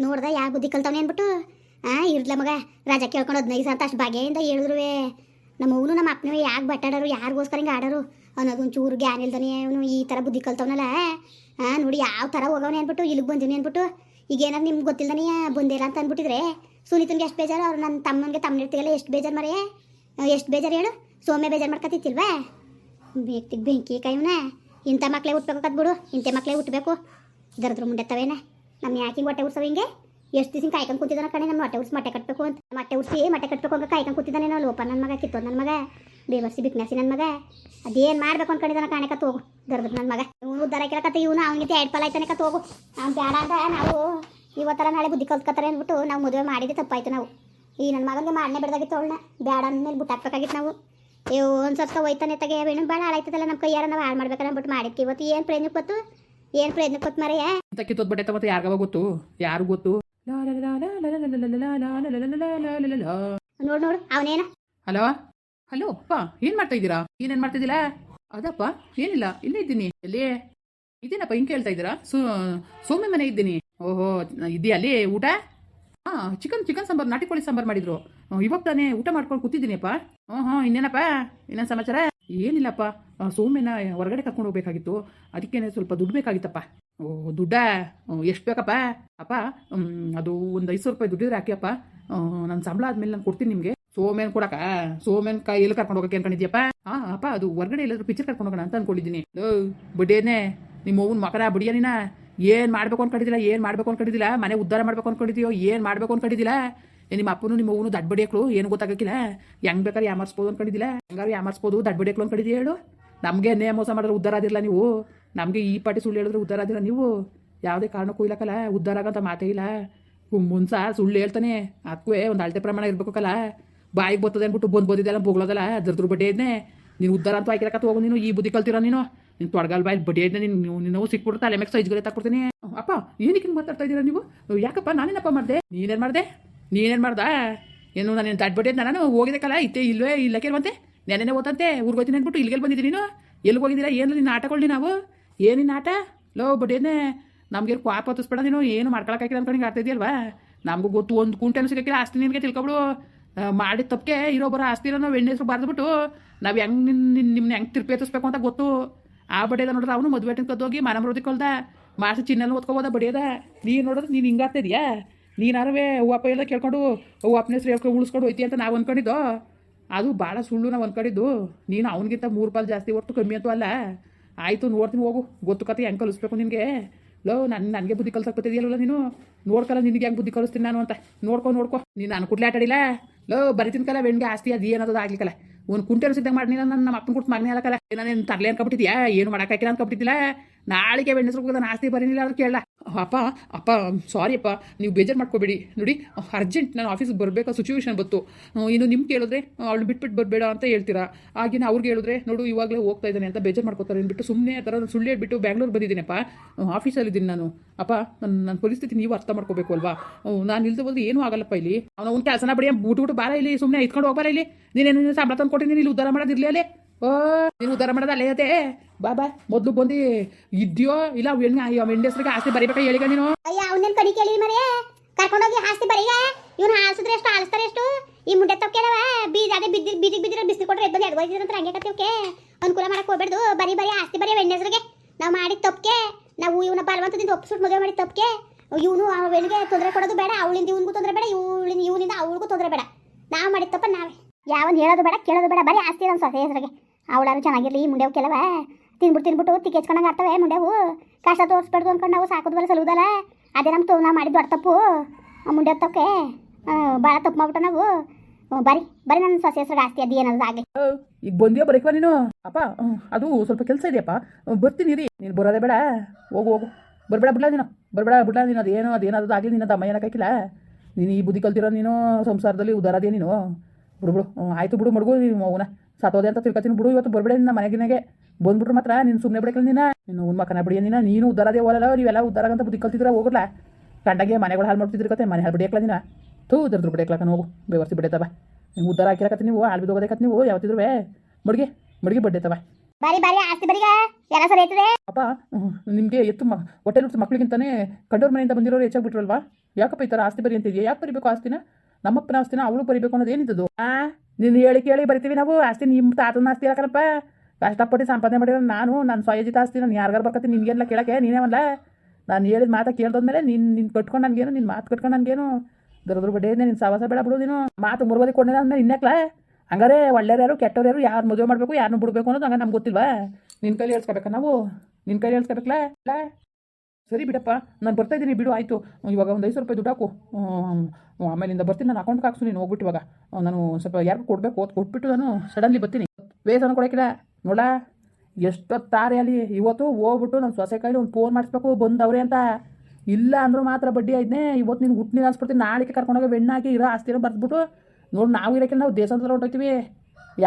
ನೋಡ್ದ ಯಾ ಬುದ್ಧಿ ಕಲ್ತವನೆ ಅಂದ್ಬಿಟ್ಟು, ಆ, ಇರ್ಲ ಮಗ, ರಾಜ ಕೇಳ್ಕೊಂಡು ಹದಿನೈದು ಸಾವಿರ ಅಷ್ಟು ಬಗೆಯಿಂದ ಹೇಳಿದ್ರುವೆ. ನಮ್ಮ ನಮ್ಮ ಅಪ್ಪನವೇ ಯಾಕೆ ಬಟ್ಟಾಡರು ಯಾರಿಗೋಸ್ಕರ ಹಿಂಗೆ ಆಡೋರು? ಅನ್ನೋದೊಂದು ಚೂರು ಗ್ಯಾನ್ ಇಲ್ದಾನೆ ಅವನು ಈ ಥರ ಬುದ್ಧಿ ಕಲ್ತವನಲ್ಲ. ಹಾಂ ನೋಡಿ ಯಾವ ಥರ ಹೋಗವನೇ ಅಂದ್ಬಿಟ್ಟು, ಇಲ್ಲಿಗೆ ಬಂದಿನಿ ಅಂದ್ಬಿಟ್ಟು, ಈಗ ಏನಾದ್ರು ನಿಮ್ಗೆ ಗೊತ್ತಿಲ್ಲದನೇ ಬಂದಿಲ್ಲ ಅಂತ ಅಂದ್ಬಿಟ್ಟಿದ್ರೆ, ಸುನೀತನ್ಗೆ ಎಷ್ಟು ಬೇಜಾರು? ಅವ್ರು ನನ್ನ ತಮ್ಮನಿಗೆ ತಮ್ಮನಿರ್ತಿಗೆಲ್ಲ ಎಷ್ಟು ಬೇಜಾರು ಮರೆಯೇ ಎಷ್ಟು ಬೇಜಾರು ಹೇಳು? ಸೋಮೆ ಬೇಜಾರು ಮಾಡ್ಕೊತಿತ್ತಿಲ್ವಾ ಬೇಕಿಗೆ ಬೆಂಕಿ ಕೈವನ ಇಂಥ ಮಕ್ಳೇ ಹುಟ್ಬೇಕು ಬಿಡು ಇಂಥ ಮಕ್ಳೇ ಹುಟ್ಟಬೇಕು ದರದ್ರ ಮುಂಡೆ ತವೇನೆ ನಮ್ಮ ಯಾಕಿಂಗ್ ಹೊಟ್ಟೆ ಉರ್ಸವ ಹಿಂಗೆ? ಎಷ್ಟು ದಿವಸ ಕಾಯ್ಕೊಂಡು ಕೂತಿದ್ದಾನೆ ಕಣೆ ನಮ್ಮ ಹೊಟ್ಟೆ ಉರ್ಸಿ, ಮೊಟ್ಟೆ ಕಟ್ಟಬೇಕು ಅಂತ. ಮೊಟ್ಟೆ ಉರ್ಸಿ, ಮೊಟ್ಟೆ ಕಟ್ಟಬೇಕು ಅಂತ ಕಾಯ್ಕೊಂಡು ಕೂತಿದ್ದಾನೆ ನಾವು ಲೋಪ ನನ್ನ ಮಗ ಕಿತ್ತೋ ನನ್ನ ಮಗ, ಬೇವರ್ಸಿ ಬಿಕ್ನಸಿ ನನ್ನ ಮಗ. ಅದೇನು ಮಾಡ್ಬೇಕು ಅನ್ಕೊಂಡಿದ್ದಾನೆ ಕಾಣೆ ಕತ್ತು ಹೋಗು. ದರ್ದ್ರ ನನ್ನ ಮಗ. ಇವನು ಉದ್ದಾರ ಕೇಳಕತ್ತ ಇವನು ಅವನಿಗೆ ಎರಡು ಪಲ ಆಯ್ತಾನೆ ಕತ್ತು ಹೋಗು. ಅವ್ನು ಬೇಡ ಅಂತ ನಾವು ಇವತ್ತರ ನಾಳೆ ಬುದ್ಧಿ ಕಲ್ತ್ಕೊತಾರೆ ಅಂದ್ಬಿಟ್ಟು ನಾವು ಮದುವೆ ಮಾಡಿದ್ದೆ ತಪ್ಪಾಯ್ತು ನಾವು. ಈ ನನ್ನ ಮಗನಿಗೆ ಮಾಡನೇ ಬಿಡ್ದಾಗಿತ್ತು ಅವಳನ್ನ ಬೇಡ ಅಂದಮೇಲೆ ಬಿಟ್ಟು ಹಾಕ್ಬೇಕಾಗಿತ್ತು ನಾವು. ಅಯ್ಯೋ, ಒಂದು ಸ್ವಲ್ಪ ಹೋಯ್ತಾನೆ ತಗೆ. ಬೇಡ ಹಾಳಾಯ್ತದಲ್ಲ ನಮ್ಮ ಕೈಯಾರ, ನಾವು ಹಾಳು ಮಾಡ್ಬೇಕಂದ್ಬಿಟ್ಟು ಮಾಡಿದ್ವಿ ಇವತ್ತು ಏನು ಪ್ರೇಮಿಗೆ ಗೊತ್ತು ಏನ್ ಪ್ರಯತ್ನ ಕೊತ್ ಮರೆಯ ತಕ್ಕಿ ತೋದ್ ಬಟ್ಟೆ ಮತ್ತೆ ಗೊತ್ತು ಯಾರು ಗೊತ್ತು ನೋಡ್ ನೋಡು ಅವನೇನ ಹಲೋ ಹಲೋ ಅಪ್ಪ ಏನ್ ಮಾಡ್ತಾ ಇದ್ದೀರಾ ಏನೇನ್ ಇದೀರಾ ಅದಪ್ಪ ಏನಿಲ್ಲ ಇಲ್ಲೇ ಇದ್ದೀನಿ ಎಲ್ಲಿ ಇದೇನಪ್ಪ ಹಿಂಗ್ ಕೇಳ್ತಾ ಇದ್ದೀರಾ ಸೋಮಿ ಮನೆ ಇದ್ದೀನಿ ಓಹೋ ಇದೆಯಾ ಅಲ್ಲಿ ಊಟ ಹಾ ಚಿಕನ್ ಚಿಕನ್ ಸಾಂಬಾರ್ ನಾಟಿ ಕೋಳಿ ಸಾಂಬಾರ್ ಮಾಡಿದ್ರು ಇವಾಗ ತಾನೇ ಊಟ ಮಾಡ್ಕೊಂಡು ಕೂತಿದ್ದೀನಿಪ್ಪ ಹ್ಞೂ ಹ್ಞೂ ಇನ್ನೇನಪ್ಪ ಇನ್ನೇನು ಸಮಾಚಾರ ಏನಿಲ್ಲಪ್ಪ ಸೋಮೇನ ಹೊರಗಡೆ ಕರ್ಕೊಂಡು ಹೋಗ್ಬೇಕಾಗಿತ್ತು. ಅದಕ್ಕೇನೆ ಸ್ವಲ್ಪ ದುಡ್ಡು ಬೇಕಾಗಿತ್ತಪ್ಪ. ಓ, ದುಡ್ಡ? ಎಷ್ಟು ಬೇಕಪ್ಪ? ಅಪ್ಪ ಅದು ಒಂದು ಐದು ಸಾವಿರ ರೂಪಾಯಿ ದುಡ್ಡಿದ್ರೆ ಹಾಕಿಯಪ್ಪ. ನನ್ನ ಸಂಬಳ ಆದ್ಮೇಲೆ ನಾನು ಕೊಡ್ತೀನಿ ನಿಮಗೆ. ಸೋಮೇನ್ ಕೊಡಕ ಸೋಮೇನ್ ಕೈ ಎಲ್ಲಿ ಕರ್ಕೊಂಡು ಹೋಗಕ್ಕೆ ಅನ್ಕೊಂಡಿದ್ಯಪ್ಪ ಹಾ ಅಪ್ಪ, ಅದು ಹೊರಗಡೆ ಎಲ್ಲಾದ್ರೂ ಪಿಕ್ಚರ್ ಕರ್ಕೊಂಡು ಹೋಗೋಣ ಅಂತ ಅನ್ಕೊಂಡಿದ್ದೀನಿ. ಬಡ್ಡೇನೆ ನಿಮ್ಮ ಅವ್ವನ ಮಕರ ಬಡಿಯ ನೀನ? ಏನ್ ಮಾಡ್ಬೇಕು ಅನ್ಕೊಂಡಿದ್ದಿಲ್ಲ, ಏನು ಮಾಡ್ಬೇಕು ಅನ್ಕೊಂಡಿದ್ದಿಲ್ಲ? ಮನೆ ಉದ್ಧಾರ ಮಾಡ್ಬೇಕು ಅನ್ಕೊಂಡಿದ್ಯೋ, ಏನು ಮಾಡಬೇಕು ಅನ್ಕೊಂಡಿದ್ದಿಲ್ಲ? ನಿಮ್ಮ ಅಪ್ಪನು ನಿಮ್ಮ ಅವನು ದಡ್ ಬಡಿಯಕ್ಳು ಏನು ಗೊತ್ತಾಗಕ್ಕಿಲ್ಲ. ಹೆಂಗ್ ಬೇಕಾದ್ರೆ ಯಾಮರ್ಸ್ಬೋದು ಅನ್ಕೊಂಡಿದ್ದಿಲ್ಲ. ಹೆಂಗಾರು ಯಾಮರ್ಸ್ಬೋದು ದಡ್ ಬಡಿಯಕ್ಳು ಅನ್ಕೊಂಡಿದ್ಯಾ ಹೇಳು. ನಮಗೆ ನೇ ಮೋಸ ಮಾಡಿದ್ರೆ ಉದ್ದಾರ ಆದಿರಲ್ಲ ನೀವು. ನಮಗೆ ಈ ಪಾಟಿ ಸುಳ್ಳು ಹೇಳಿದ್ರೆ ಉದ್ದಾರ ಆದಿರ ನೀವು. ಯಾವುದೇ ಕಾರಣಕ್ಕೂ ಇಲ್ಲಕಲ್ಲ ಉದ್ದಾರ ಆಗಂತ ಮಾತೇ ಇಲ್ಲ. ಮುಂಚೆ ಸುಳ್ಳು ಹೇಳ್ತಾನೆ. ಅದಕ್ಕೂ ಒಂದು ಅಳತೆ ಪ್ರಮಾಣ ಇರ್ಬೇಕಲ್ಲ ಬಾಯಿಗೆ ಬರ್ತದೆ ಅಂದ್ಬಿಟ್ಟು ಬಂದು ಬಂದಿದ್ದೆಲ್ಲ ಬೊಗಳೋದಲ್ಲ ಅದ್ರದ್ರ ಬಡ್ಡಿ ಇದ್ನೆ ನೀನು ಉದ್ದಾರ ಅಂತ ಹಾಕಿರಕತ್ತ ಹೋಗು ನೀನು, ಈ ಬುದ್ಧಿ ಕಲ್ತಿರೋ ನೀನು. ನೀನು ತೊಡಗಲ್ ಬಾಯಿ ಬಡ್ಡಿ ಇದ್ನೆ ನೀನು ನೀವು ಸಿಕ್ಬಿಟ್ಟು ಅಲ್ಲಿ ಮ್ಯಾಗ ಸೈಜ್ಗರೆ ತಕ್ಕೊಡ್ತೀನಿ ಅಪ್ಪ, ಏನಕ್ಕೆ ಹಿಂಗೆ ಮಾತಾಡ್ತಾ ಇದ್ದೀರಾ ನೀವು? ಯಾಕಪ್ಪ, ನಾನೇನಪ್ಪ ಮಾಡಿದೆ? ನೀನೇನು ಮಾಡಿದೆ? ನೀನೇನು ಮಾಡ್ದಾ? ಏನು ನಾನು ಬಡ್ಡಿ ನಾನು ಹೋಗಿದ್ದಕ್ಕಲ್ಲ ಇತ್ತೆ ಇಲ್ವೇ, ಇಲ್ಲ ಕೇಳುವಂತೆ ನೆನೆನೆ ಓದಂತೆ ಊರಿಗೆ ಹೋಗ್ತೀನಿ ಅಂದ್ಬಿಟ್ಟು ಇಲ್ಲಿಗೆ ಬಂದಿದ್ದೀನಿ ನೀನು? ಎಲ್ಲಿಗೆ ಹೋಗಿದ್ದೀರಾ? ಏನು ನಿನ್ನ ಆಟಗಳು ನಾವು? ಏನಿನ್ನ ಆಟ? ಲೋ ಬಡ್ಡಿಯೇ ನಮಗೆ ಕ್ವಾಪ್ ಹೊತ್ತಿಸ್ಬೇಡ ನೀನು, ಏನು ಮಾಡ್ಕೊಳಕ್ಕಾಗಿಲ್ಲ ಅನ್ಕೊಂಡು ಇದೆಯಲ್ವಾ ನಮಗೂ ಗೊತ್ತು, ಒಂದು ಕುಂಟೆನೂ ಸಿಗಕ್ಕಿಲ್ಲ, ಆಸ್ತಿ ನಿನಗೆ ತಿಳ್ಕೊಬಿಡು. ಮಾಡಿದ ತಪ್ಪಕ್ಕೆ ಇರೋ ಬರೋ ಇರೋ ನಾವು ಎಣ್ಣೆ ಹೆಸರು ಬಾರ್ದ್ಬಿಟ್ಟು ನಾವು ಹೆಂಗೆ ನಿನ್ನ ನಿಮ್ಮನ್ನ ಹೆಂಗೆ ತಿರ್ಪಿ ಎತ್ತಿಸ್ಬೇಕು ಅಂತ ಗೊತ್ತು. ಆ ಬಡಿಯದ ನೋಡಿದ್ರೆ ಅವನು ಮದುವೆ ಕದ್ದೋಗಿ ಮನ ಮರೋದಿ ಕೊಲ್ದ ಮಾಸ ಚಿನ್ನ ಓದ್ಕೋಬೋದ ಬಡಿಯದ? ನೀನು ನೋಡಿದ್ರೆ ನೀನು ಹಿಂಗಾಗ್ತಾ ಇದೆಯಾ ನೀನಾರವೇ ಹೂವಪ್ಪ ಎಲ್ಲ ಕೇಳ್ಕೊಂಡು ಹೂವಪ್ಪನ ಹೆಸರು ಹೇಳ್ಕೊಂಡು ಉಳಿಸ್ಕೊಂಡು ಹೋಯ್ತಿ ಅಂತ ನಾವು ಅಂದ್ಕೊಂಡಿದ್ದೋ ಅದು ಭಾಳ ಸುಳ್ಳು ನಾವು ಅಂದ್ಕೊಂಡಿದ್ದು ನೀನು ಅವನಿಗಿಂತ ಮೂರು ರೂಪಾಯಿ ಜಾಸ್ತಿ ಒಟ್ಟು ಕಮ್ಮಿ ಅಂತೂ ಅಲ್ಲ. ಆಯಿತು ನೋಡ್ತೀನಿ ಹೋಗು. ಗೊತ್ತು ಕತೆ ಹೆಂಗೆ ಕಲಿಸ್ಬೇಕು ನಿನಗೆ? ಲೋ ನನ್ನ ನನಗೆ ಬುದ್ಧಿ ಕಲ್ಸಕ್ಕೆ ನೀನು? ನೋಡ್ಕಲ್ಲ ನಿನಗೆ ಹೆಂಗೆ ಬುದ್ಧಿ ಕಲಿಸ್ತೀನಿ ನಾನು ಅಂತ. ನೋಡ್ಕೊ ನೋಡ್ಕೊ. ನೀನು ನಾನು ಕುಟ್ಲೆ ಆಟಾಡಿಲ್ಲ? ಲೋ, ಬರಿತೀನಿ ಕಲ ಬೆಣ್ಗೆ ಆಸ್ತಿ, ಅದು ಏನದು ಆಗ್ಲಿಕ್ಕಲ್ಲ. ಒಂದು ಕುಂಟೆ ಸಿದ್ದಂಗೆ ಮಾಡಿ ನನ್ನ ನಮ್ಮ ಅಪ್ಪನ ಕೊಟ್ಟು ಮಗನೇ ಅಲ್ಲಕಲ್ಲ ನಾನೇನು ತರಲೆ ಅನ್ಕೊಬಿಟ್ಟಿದ್ಯಾ ಏನು ಮಾಡೋಕ್ಕಾಗಿಲ್ಲ ಅನ್ಕೊಬಿಟ್ಟಿದ್ದಿಲ್ಲ ನಾಳೆಗೆ ಬೆಣ್ಣೆಸ್ರು ನಾನು ಆಸ್ತಿ ಬರೀನಿಲ್ಲ ಅಂತ ಕೇಳಲ್ಲ ಅಪ್ಪ ಅಪ್ಪ ಸಾರಿ ಅಪ್ಪ, ನೀವು ಬೇಜಾರು ಮಾಡ್ಕೋಬೇಡಿ. ನೋಡಿ ಅರ್ಜೆಂಟ್ ನಾನು ಆಫೀಸ್ಗೆ ಬರಬೇಕಾ ಸಿಚುವೇಶನ್ ಬಂತು. ಇನ್ನು ನಿಮ್ಗೆ ಕೇಳಿದ್ರೆ ಅವಳು ಬಿಟ್ಬಿಟ್ಟು ಬರಬೇಡ ಅಂತ ಹೇಳ್ತೀರಾ? ಆಗಿನ ಅವ್ರಿಗೆ ಹೇಳಿದ್ರೆ, ನೋಡು, ಇವಾಗಲೇ ಹೋಗ್ತಾ ಇದ್ದಾನೆ ಅಂತ ಬೇಜಾರು ಮಾಡ್ಕೋತಾರೆ ಅಂದ್ಬಿಟ್ಟು ಸುಮ್ಮನೆ ಆ ಥರ ಸುಳ್ಳು ಹೇಳ್ಬಿಟ್ಟು ಬ್ಯಾಂಗ್ಳೂರ್ ಬಂದಿದ್ದೀನಪ್ಪ. ಆಫೀಸಲ್ಲಿದ್ದೀನಿ ನಾನು. ಅಪ್ಪ ನನ್ನ ನನ್ನ ಪರಿಸ್ಥಿತಿ ನೀವು ಅರ್ಥ ಮಾಡ್ಕೋಬೇಕು ಅಲ್ವಾ? ನಾನು ಇಲ್ದ ಹೋದ್ರೆ ಏನೂ ಆಗಲ್ಲಪ್ಪ ಇಲ್ಲಿ. ಅವನ ಒಂದು ಕೆಲಸನ ಬಡಿಯ ಬೂಟು ಬಿಟ್ಟು ಬಾರ ಇಲ್ಲಿ ಸುಮ್ಮನೆ ಇತ್ಕೊಂಡು ಹೋಗ್ಬಾರ ಇಲ್ಲಿ. ನೀನೇನು ಸಂಬಳ ತಂದು ಕೊಟ್ಟಿದ್ದೀನಿ ಇಲ್ಲಿ ಉದ್ದಾರ ಮಾಡೋದಿರಲಿ ಅಲ್ಲಿ. ಓ, ನೀನು ಉದ್ಧಾರ ಮಾಡೋದು ಅಲ್ಲೇ ಅದೇ. ಬಾಬಾ ಮೊದಲು ಬಂದು ಇದ್ಯೋ, ಇಲ್ಲ ಹೆಣ್ಣು ಹೆಸ್ರಿಗೆ ಆಸ್ತಿ ಬರಿಬೇಕಾ ಹೇಳಿಗ ನೀನು? ಅಯ್ಯ, ಅವನೇನು ಕಡಿ ಕೇಳಿ ಮರೆ. ಕರ್ಕೊಂಡೋಗಿ ಹಾಸ್ತಿ ಬರೀಗ? ಇವ್ನು ಹಾಲ್ಸಿದ್ರೆ ಎಷ್ಟು, ಹಾಲಿಸ್ತಾರೆ ಎಷ್ಟು? ಈ ಮುಂಡೆ ಕೇಳವ? ಬೀಜ, ಅದೇ ಬಿದ್ದಿ ಬೀದಿಗೆ ಬಿದ್ದಿರ ಬಿಸಿ ಕೊಟ್ರೆ ಎದ್ದು ಎದ್ದು ಅಂತ ಹಂಗೆ ಕತ್ತಿವಕ್ಕೆ ಅನುಕೂಲ ಮಾಡಕ್ ಹೋಗ್ಬೇಡ್ದು. ಬರೀ ಬರೀ, ಆಸ್ತಿ ಬರೀ ಹೆಣ್ಣೆಸ್ರಿಗೆ ನಾವು ಮಾಡಿದ ತಪ್ಪಕ್ಕೆ ನಾವು ಇವನ ಬಲವಂತದಿಂದ ಒಪ್ಪಿಸ್ಬಿಟ್ಟು ಮದುವೆ ಮಾಡಿದ ತಪ್ಪಕ್ಕೆ ಇವನು ಹೆಣ್ಣಿಗೆ ತೊಂದರೆ ಕೊಡೋದು ಬೇಡ, ಅವಳಿಂದ ಇವನಿಗೂ ತೊಂದರೆ ಬೇಡ, ಇವಳಿಂದ, ಇವನಿಂದ ಅವಳಿಗೂ ತೊಂದರೆ ಬೇಡ. ನಾವು ಮಾಡಿದ ತಪ್ಪ ನಾವೇ. ಯಾವನ್ ಹೇಳೋದು ಬೇಡ, ಕೇಳೋದು ಬೇಡ, ಬರೀ ಆಸ್ತಿ ನಮ್ಮ ಸೊಸೆ ಹೆಸರಿಗೆ. ಅವಳಾರು ಚೆನ್ನಾಗಿರ್ಲಿ ಮುಂಡೆವು ಕೆಲವ. ತಿನ್ಬಿಟ್ಟು ತಿನ್ಬಿಟ್ಟು ತಿಕ್ಕೆಚ್ಕೊಂಡಂಗೆ ಆಗ್ತವೆ ಮುಂಡೆವು ಕಷ್ಟ ತೋರಿಸ್ಬಾರ್ದು ಅಂದ್ಕೊಂಡು ನಾವು ಸಾಕೋದ್ವಲ್ಲ ಸಲುವುದಲ್ಲ ಅದೇ ನಮ್ಮ ತೋ ನಾವು ಮಾಡಿದ್ದು ದೊಡ್ಡ ತಪ್ಪು. ಮುಂಡೆ ತಪ್ಪಕ್ಕೆ ಭಾಳ ತಪ್ಪು ಮಾಡ್ಬಿಟ್ಟು ನಾವು. ಬರಿ ಬರೀ ನನ್ನ ಸೊಸೆ ಹೆಸರು ಜಾಸ್ತಿ ಅದು ಏನಾದ್ರು ಆಗಲಿ. ಈಗ ಬಂದಿಯೋ ಬರೀಕ ನೀನು? ಅಪ್ಪ ಅದು ಸ್ವಲ್ಪ ಕೆಲಸ ಇದೆಯಪ್ಪ. ಬರ್ತೀನಿ ರೀ ನೀನು ಬರೋದೇ ಬೇಡ. ಹೋಗು ಹೋಗು. ಬರ್ಬೇಡ, ಬಿಡ್ಲ ನೀನು. ಬರ್ಬೇಡ, ಬಿಡ್ಲ ನೀನು. ಅದೇನು ಅದೇನಾದ್ರು ಆಗಲಿ ನಿನ್ನ ಅಮ್ಮ ಏನಕ್ಕಾಗಿಲ್ಲ ನೀನು ಈ ಬುದ್ಧಿ ಕಲ್ತಿರೋ ನೀನು ಸಂಸಾರದಲ್ಲಿ ಉದಾರದೇ ನೀನು. ಬಿಡು ಬಿಡು. ಆಯ್ತು ಬಿಡು ಮಡ್ಗು, ನೀನು ಅವನ ಸತ್ತೋದೆ ಅಂತ ತಿಳ್ಕೊತೀನಿ ಬಿಡು. ಇವತ್ತು ಬರಬೇಡ ನಿನ್ನ ಮನೆಗಿನಾಗೆ ಬಂದ್ಬಿಟ್ರು ಮಾತ್ರ ನೀನು ಸುಮ್ಮನೆ ಬಿಡಕಲ್ಲ ನೀನು ನೀನು ಒಂದು ಮಕ್ಕನ ಬಿಡಿ ನೀನು ನೀನು ಉದ್ದಾರದೇ ಹೋಗಲ್ಲ ನೀವೆಲ್ಲ ಉದ್ದಾರ ಅಂತ ಬುದ್ಧಿ ಕಲ್ತಿದ್ರೆ ಹೋಗಲ್ಲ ಕಂಡಾಗೆ ಮನೆಗಳು ಹಾಳು ಮಾಡ್ತಿದ್ರು ಕತೆ. ಮನೆ ಹಾಳು ಬಿಡಿಯಕ್ಲ ನೀನು? ತೂ ದರ್ದ್ರ ಬಿಡಿಯಕ್ಲಕ್ಕ ಹೋಗು. ಬೇವರ್ಸಿ ಬಿಡೈತವ ನೀವು ಉದ್ದಾರ ಹಾಕಿರಕತ್ತೆ ನೀವು ಹಾಳು ಬಿದ್ದೋಗೋದಕ್ಕೆ ನೀವು ಯಾವತ್ತಿದ್ರು ಮಡ್ಗೆ ಮಡ್ಗೆ ಬಡ್ಡೈತವ ಬಾರಿ ಬಾರಿ ಆಸ್ತಿ ಬರಿಗ. ಎಲ್ಲ ಸರಿ ಐತದೆ ಅಪ್ಪ ನಿಮಗೆ ಎತ್ತು ಹೊಟ್ಟೆ ಹುಟ್ಟು ಮಕ್ಕಳಿಗಿಂತಾನೆ ಕಂಡೋರ್ ಮನೆಯಿಂದ ಬಂದಿರೋರು ಹೆಚ್ಚಾಗ್ಬಿಟ್ರಲ್ವಾ ಯಾಕಪ್ಪ ಈ ಥರ ಆಸ್ತಿ ಬರಿ ಅಂತಿದ್ಯಾ? ಯಾಕೆ ಬರಿಬೇಕು ಆಸ್ತಿನ? ನಮ್ಮಪ್ಪನ ಆಸ್ತಿನ ಅವಳು ಬರಿಬೇಕು ಅನ್ನೋದು ಏನಿದ್ದದು ಆ? ನೀನು ಹೇಳಿ ಕೇಳಿ ಬರಿತೀವಿ ನಾವು. ಆಸ್ತಿ ನಿಮ್ಮ ತಾತನ ಆಸ್ತಿ ಯಾಕನಪ್ಪ? ಕಷ್ಟಪಟ್ಟು ಸಂಪಾದನೆ ಮಾಡಿರೋ ನಾನು ನನ್ನ ಸ್ವಯಜಿತ ಆಸ್ತಿ ನಾನು ಯಾರಿಗಾರು ಬರ್ಕತ್ತೀನಿ ನಿನಗೆಲ್ಲ ಕೇಳಕ್ಕೆ, ನೀನೇ ಅಲ್ಲ ನಾನು ಹೇಳಿದ ಮಾತಾ ಕೇಳ್ದೋದ್ಮೇಲೆ ನೀನು ನಿನ್ನ ಕಟ್ಕೊಂಡು ನನಗೇನು ನಿನ್ನ ಮಾತು ಕಟ್ಕೊಂಡು ನನಗೇನು ದರದ್ರ ಬಡ್ಡೆ ನಿನ್ನ ಸಾವಾಸ ಬೇಡ ಬಿಡು ನೀನು. ಮಾತು ಮುರುಗೋದಿ ಕೊಂಡೆ ಅಂದ್ಮೇಲೆ ಇನ್ನಕ್ಲ? ಹಂಗಾರೆ ಒಳ್ಳೆಯವರು ಯಾರು, ಕೆಟ್ಟವ್ರು ಯಾರು ಮದುವೆ ಮಾಡಬೇಕು ಯಾರನ್ನು ಬಿಡಬೇಕು ಅನ್ನೋದು ಹಂಗೆ ನಮ್ಗೆ ಗೊತ್ತಿಲ್ವಾ? ನಿನ್ನ ಕೈಲಿ ಹೇಳ್ಸ್ಕೊಬೇಕಾ ನಾವು? ನಿನ್ನ ಕೈಲಿ ಹೇಳ್ಸ್ಕೊಬೇಕಲ್ಲ ಸರಿ ಬಿಡಪ್ಪ, ನಾನು ಬರ್ತಾ ಇದ್ದೀನಿ, ಬಿಡು, ಆಯಿತು. ಇವಾಗ ಒಂದು ಐದು ರೂಪಾಯಿ ದುಡ್ಡು ಹಾಕು. ಆಮೇಲಿಂದ ಬರ್ತೀನಿ, ನಾನು ಅಕೌಂಟ್ಗೆ ಹಾಕ್ಸು, ನೀನು ಹೋಗ್ಬಿಟ್ಟು ಇವಾಗ. ನಾನು ಸ್ವಲ್ಪ ಯಾರಿಗೂ ಕೊಡಬೇಕು ಓದ್ ಕೊಟ್ಬಿಟ್ಟು ನಾನು ಸಡನ್ಲಿ ಬರ್ತೀನಿ. ಬೇಸನ ಕೊಡೋಕ್ಕಿಲ್ಲ ನೋಡ ಎಷ್ಟೊತ್ತಾರೆ ಅಲ್ಲಿ ಇವತ್ತು ಹೋಗ್ಬಿಟ್ಟು ನಮ್ಮ ಸೊಸೆ ಕೈಲಿ ಒಂದು ಫೋನ್ ಮಾಡಿಸ್ಬೇಕು, ಬಂದವ್ರೆ ಅಂತ. ಇಲ್ಲ ಅಂದರೂ ಮಾತ್ರ ಬಡ್ಡಿ ಆಯ್ತೇ ಇವತ್ತು ನೀನು ಹುಟ್ಟು ನೀರು ಹಾಸ್ಬಿಡ್ತೀನಿ ನಾಳೆಗೆ ಕರ್ಕೊಂಡೋಗಿ ಬೆಣ್ಣಾಕಿ ಇರೋ ಆಸ್ತಿನ ಬರ್ದ್ಬಿಟ್ಟು. ನೋಡಿ, ನಾವು ಇರೋಕ್ಕಿಲ್ಲ ನಾವು ದೇಶ ಹತ್ರ ಹೊಂಟೋಗ್ತೀವಿ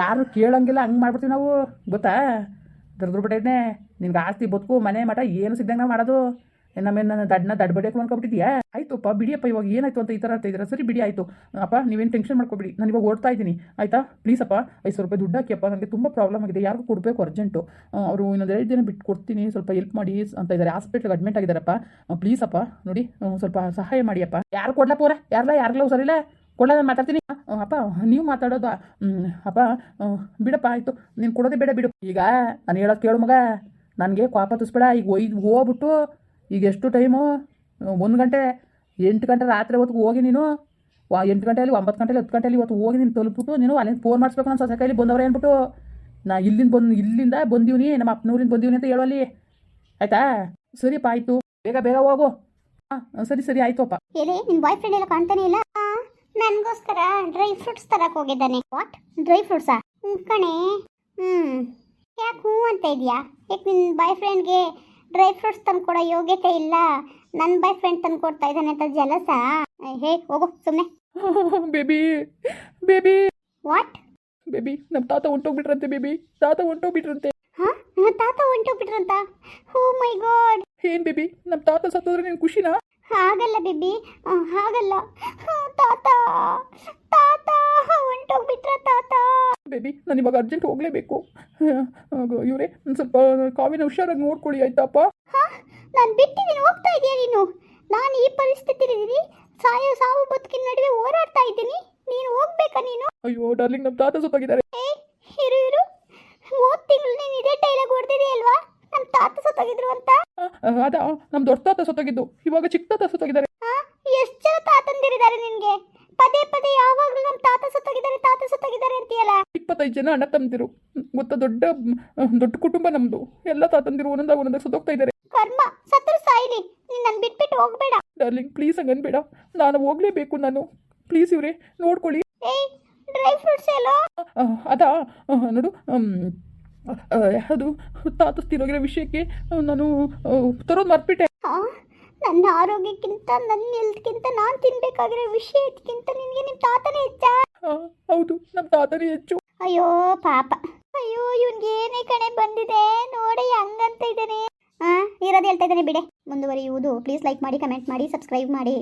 ಯಾರು ಕೇಳೋಂಗಿಲ್ಲ, ಹಂಗೆ ಮಾಡ್ಬಿಡ್ತೀವಿ ನಾವು. ಗೊತ್ತಾ? ದರ್ದ್ರ ಬಿಟ್ಟೈತೆ ನಿನ್ಗೆ ಆಸ್ತಿ ಬದುಕು, ಮನೆ ಮಠ ಏನು ಸಿಗ್ದಂಗೆ ಮಾಡೋದು? ನಮ್ಮೇನು ನನ್ನ ದಡ್ಡನ ದಡ್ ಬಡಿಯಕ್ಕೆ ಅನ್ಕೊಬಿಟ್ಟಿದ್ಯಾ ಆಯ್ತುಪ್ಪ ಬಿಡಿಯಪ್ಪ, ಇವಾಗ ಏನಾಯ್ತು ಅಂತ ಈ ಥರ ಇದ್ದೀರಾ? ಸರಿ, ಬಿಡಿ, ಆಯಿತು. ಅಪ್ಪ, ನೀವೇನು ಟೆನ್ಷನ್ ಮಾಡ್ಕೊಬಿಡಿ. ನಾನು ಇವಾಗ ಓಡ್ತಾ ಇದ್ದೀನಿ. ಆಯಿತಾ? ಪ್ಲೀಸ್ ಅಪ್ಪ, ಐದು ಸಾವಿರ ರೂಪಾಯಿ ದುಡ್ಡು ಹಾಕಿಯಪ್ಪ ನನಗೆ ತುಂಬ ಪ್ರಾಬ್ಲಮ್ ಆಗಿದೆ. ಯಾರಿಗೂ ಕೊಡಬೇಕು ಅರ್ಜೆಂಟು ಅವರು ಇನ್ನೊಂದು ಎರಡು ದಿನ ಬಿಟ್ಟು ಕೊಡ್ತೀನಿ. ಸ್ವಲ್ಪ ಹೆಲ್ಪ್ ಮಾಡಿ ಅಂತ ಇದ್ದಾರೆ ಹಾಸ್ಪಿಟ್ಲಿಗೆ ಅಡ್ಮಿಟ್ ಆಗಿದ್ದಾರಪ್ಪ ಪ್ಲೀಸ್ ಅಪ್ಪ. ನೋಡಿ ಸ್ವಲ್ಪ ಸಹಾಯ ಮಾಡಿಯಪ್ಪ ಯಾರು ಕೊಡ್ಲಾ ಪೋರ ಯಾರಲ್ಲ ಯಾರಿಲ್ಲ ಸರಿಲ್ಲ ಕೊಡಲ್ಲ ನಾನು ಮಾತಾಡ್ತೀನಿ. ಅಪ್ಪ, ನೀವು ಮಾತಾಡೋದು ಅಪ್ಪ ಬಿಡಪ್ಪ, ಆಯಿತು. ನೀನು ಕೊಡೋದೇ ಬೇಡ, ಬಿಡು. ಈಗ ನಾನು ಹೇಳೋದು ಕೇಳು ಮಗ. ನನಗೆ ಕೋಪ ತಿಸ್ಬೇಡ ಈಗ ಒಯ್ದು ಹೋಗ್ಬಿಟ್ಟು ಈಗ ಎಷ್ಟು ಟೈಮು? ಒಂದು ಗಂಟೆ, ಎಂಟು ಗಂಟೆ ರಾತ್ರಿ ಹೊತ್ತಿಗೆ ಹೋಗಿ ನೀನು. ಎಂಟು ಗಂಟೆಯಲ್ಲಿ, ಒಂಬತ್ತು ಗಂಟೆಲಿ ಹತ್ತು ಗಂಟೆಲಿ ಇವತ್ತು ಹೋಗಿ ನೀನು ತಲುಪಿಬಿಟ್ಟು ನೀನು ಅಲ್ಲಿಂದ ಫೋನ್ ಮಾಡಿಸ್ಬೇಕು ನನ್ನ ಸೊಸೆ ಕೈಲಿ ಬಂದವ್ರೆ ಅಂದ್ಬಿಟ್ಟು. ನಾ ಇಲ್ಲಿಂದ ಬಂದು, ಇಲ್ಲಿಂದ ಬಂದೀವ್ನಿ, ನಮ್ಮ ಅಪ್ಪನೂರಿಂದ ಬಂದೀವ್ನಿ ಅಂತ ಹೇಳುವಲ್ಲಿ ಆಯ್ತಾ? ಸರಿಪ್ಪ, ಆಯಿತು. ಬೇಗ ಬೇಗ ಹೋಗು. ಹಾಂ ಸರಿ ಸರಿ, ಆಯ್ತು ಅಪ್ಪ. ನಿನ್ನ ನಿನ್ ಬಾಯ್ ಫ್ರೆಂಡ್ ಎಲ್ಲ ಕಾಣ್ತಾನೆ ಇಲ್ಲ? ನನಗೋಸ್ಕರ ಡ್ರೈ ಫ್ರೂಟ್ಸ್ ತರಕ್ ಹೋಗಿದ್ದಾನೆ. ವಾಟ್ ಡ್ರೈ ಫ್ರೂಟ್ಸಾ ಕಣೆ. ಹ್ಮ್. ಯಾಕೆ ಹ್ಞೂ ಅಂತ ಇದೆಯಾ? ಯಾಕೆ ನಿನ್ನ ಬಾಯ್ ಫ್ರೆಂಡ್ಗೆ ಡ್ರೈ ಫ್ರೂಟ್ಸ್ ತಂದ್ಕೊಡೋ ಯೋಗ್ಯತೆ ಇಲ್ಲ? ನನ್ನ ಬಾಯ್ ಫ್ರೆಂಡ್ ತಂದು ಕೊಡ್ತಾ ಇದ್ದಾನೆ ಅಂತ ಜಲಸ ಹೇ ಹೋಗು ಸುಮ್ಮನೆ ಬೇಬಿ ಬೇಬಿ ವಾಟ್ ಬೇಬಿ ನಮ್ಮ ತಾತ ಹೊಂಟೋಗ್ಬಿಟ್ರಂತೆ ಬೇಬಿ ತಾತ ಹೊಂಟೋಗ್ಬಿಟ್ರಂತೆ ಹಾ? ತಾತ ಹೊಂಟೋಗ್ಬಿಟ್ರಂತ ಹೋ ಮೈ ಗಾಡ್ ಏನ್ ಬೇಬಿ ನಮ್ಮ ತಾತ ಸತ್ತೋದ್ರೆ ನೀನು ಖುಷಿನಾ? ಹಾಗಲ್ಲ ಬೇಬಿ ಹಾಗಲ್ಲ. ತಾತ ತಾತ ಹೊಂಟೋಗ್ಬಿಟ್ರ ತಾತ. ಬೇಬಿ ನಾನು ಇವಾಗ ಅರ್ಜೆಂಟ್ ಹೋಗಲೇಬೇಕು. ಇವರೇ ಸ್ವಲ್ಪ ಕಾವಿನ ಹುಷಾರಾಗಿ ನೋಡ್ಕೊಳ್ಳಿ ಆಯ್ತಪ್ಪ? ನಾನು ಬಿಟ್ಟಿದ್ದೀನಿ ಹೋಗ್ತಾ ಇದೀಯ ನೀನು? ನಾನು ಈ ಪರಿಸ್ಥಿತಿಯಲ್ಲಿ ಸಾಯೋ ಸಾವು ಬದುಕಿನ ನಡುವೆ ಹೋರಾಡ್ತಾ ಇದ್ದೀನಿ. ನೀನು ಹೋಗ್ಬೇಕಾ ನೀನು? ಅಯ್ಯೋ ಡಾರ್ಲಿಂಗ್ ನಮ್ಮ ತಾತ ಸತ್ತೋಗಿದ್ದಾರೆ. ಇರು ಇರು. ಹೋದ ತಿಂಗಳು ನೀನು ಇದೇ ಡೈಲಾಗ್ ಹೊಡೆದಿದೆ ಅಲ್ವಾ ನಮ್ಮ ತಾತ ಸತ್ತೋಗಿದ್ರು ಅಂತ? ಅದ ನಮ್ಮ ದೊಡ್ಡ ತಾತ ಸತ್ತೋಗಿದ್ದು. ಇವಾಗ ಚಿಕ್ಕ ತಾತ ಸತ್ತೋಗಿದ್ದಾರೆ. ಎಷ್ಟು ಜನ ತಾತಂದಿರಿದ್ದಾರೆ ನಿನಗೆ? ಪದೇ ಪದೇ ಯಾವಾಗಲೂ ನಮ್ಮ ತಾತ ಸತ್ತೋಗಿದ್ದಾರೆ ತಾತ ಸತ್ತೋಗಿದ್ದಾರೆ ಅಂತೀಯಲ್ಲ? ಇಪ್ಪತ್ತೈದು ಜನ ಅಣ್ಣ ತಂದಿರು ಗೊತ್ತಾ ದೊಡ್ಡ ದೊಡ್ಡ ಕುಟುಂಬ ನಮ್ದು. ಎಲ್ಲ ತಾತಂದಿರು ಒಂದೊಂದಾಗ ಒಂದೊಂದಾಗ ಸತ್ತೋಗ್ತಾ ಇದ್ದಾರೆ. ಕರ್ಮ ಸತ್ರು ಸಾಯಿಲಿ. ನೀನು ನನ್ನ ಬಿಟ್ಬಿಟ್ಟು ಹೋಗ್ಬೇಡ. ಡಾರ್ಲಿಂಗ್ ಪ್ಲೀಸ್ ಹಂಗನ್ಬೇಡ ನಾನು ಹೋಗ್ಲೇಬೇಕು ನಾನು. ಪ್ಲೀಸ್ ಇವ್ರೆ ನೋಡ್ಕೊಳ್ಳಿ. ಏಯ್ ಡ್ರೈ ಫ್ರೂಟ್ಸ್ ಎಲ್ಲೋ? ಅದಾ? ನೋಡು ಅದು ತಾತ ತಿರೋಗಿರೋ ವಿಷಯಕ್ಕೆ ನಾನು ತರೋದು ಮರ್ಬಿಟ್ಟೆ ನನ್ನ ಆರೋಗ್ಯಕ್ಕಿಂತ ನನ್ನ ಹೆಲ್ತ್ಗಿಂತ ನಾನು ತಿನ್ಬೇಕಾಗಿರೋ ವಿಷಯಕ್ಕಿಂತ ನಿನಗೆ ನಿಮ್ಮ ತಾತನೇ ಹೆಚ್ಚಾ. ಹೌದು ನಮ್ಮ ತಾತನೇ ಹೆಚ್ಚು. ಅಯ್ಯೋ ಪಾಪ. ಅಯ್ಯೋ ಇವನ್ಗೆ ಏನೇ ಕಣೆ ಬಂದಿದೆ ನೋಡಿ ಹಂಗಂತ ಇದ್ದಾನೆ. ಹಾ ಇರೋದು ಹೇಳ್ತಾ ಇದ್ದಾನೆ ಬಿಡೆ. ಮುಂದುವರಿಯುವುದು. ಪ್ಲೀಸ್ ಲೈಕ್ ಮಾಡಿ ಕಮೆಂಟ್ ಮಾಡಿ ಸಬ್ಸ್ಕ್ರೈಬ್ ಮಾಡಿ.